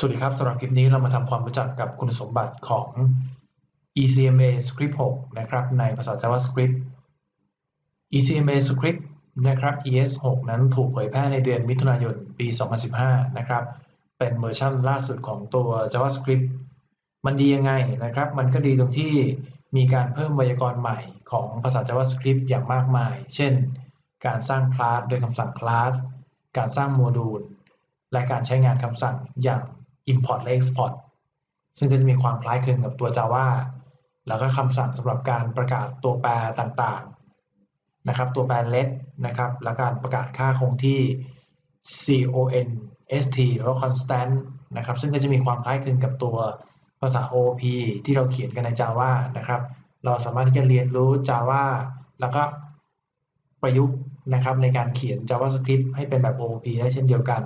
สวัสดีครับสำหรับคลิปนี้เรามาทำความรู้จักกับคุณสมบัติของ ECMA Script 6 นะครับ ในภาษา JavaScript ECMA Script นะครับ ES6 นั้นถูกเผยแพร่ในเดือนมิถุนายนปี 2015 นะครับ เป็นเวอร์ชันล่าสุดของตัว JavaScript มันดียังไงนะครับ มันก็ดีตรงที่มีการเพิ่มไวยากรณ์ใหม่ของภาษา JavaScript อย่างมากมาย เช่น การสร้างคลาสโดยคำสั่ง class การสร้างโมดูล และการใช้งานคำสั่งอย่าง import และ export ซึ่งก็จะมีความคล้ายคลึงกับตัว Java แล้วก็คำสั่งสำหรับการประกาศตัวแปรต่างๆนะครับ ตัวแปร let นะครับ และการประกาศค่าคงที่ const หรือว่า constant นะครับ ซึ่งก็จะมีความคล้ายคลึงกับตัวภาษา OOP ที่เราเขียนกันใน Java นะครับ เราสามารถที่จะเรียนรู้ Java แล้วก็ประยุกต์นะครับในการเขียน JavaScript ให้เป็นแบบ OOP ได้เช่นเดียวกัน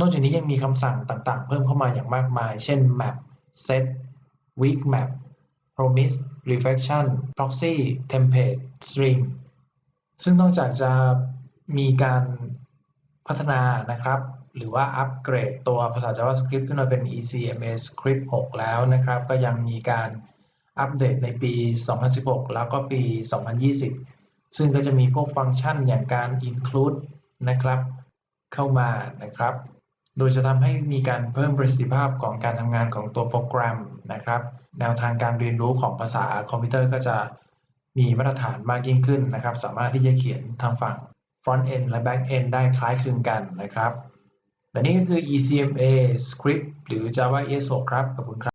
นอกจากนี้ยังมีคำสั่งต่างๆ เพิ่มเข้ามาอย่างมากมาย เช่น map set weak map promise reflection proxy template string ซึ่งนอกจากจะมีการพัฒนานะครับ หรือว่าอัปเกรดตัวภาษา JavaScript ขึ้นมาเป็น ECMA Script 6 แล้วนะครับ ก็ยังมีการอัปเดตในปี 2016 แล้วก็ปี 2020 ซึ่งก็จะมีพวกฟังก์ชันอย่างการ include นะครับ เข้ามานะครับ โดยจะทำให้มีการเพิ่มประสิทธิภาพของการทำงานของตัวโปรแกรมนะครับ แนวทางการเรียนรู้ของภาษาคอมพิวเตอร์ก็จะมีมาตรฐานมากยิ่งขึ้นนะครับ สามารถที่จะเขียนทางฝั่ง front end และ back end ได้คล้ายคลึงกันนะครับและนี่ก็คือ ECMA Script หรือ Java ES6 ครับขอบคุณครับ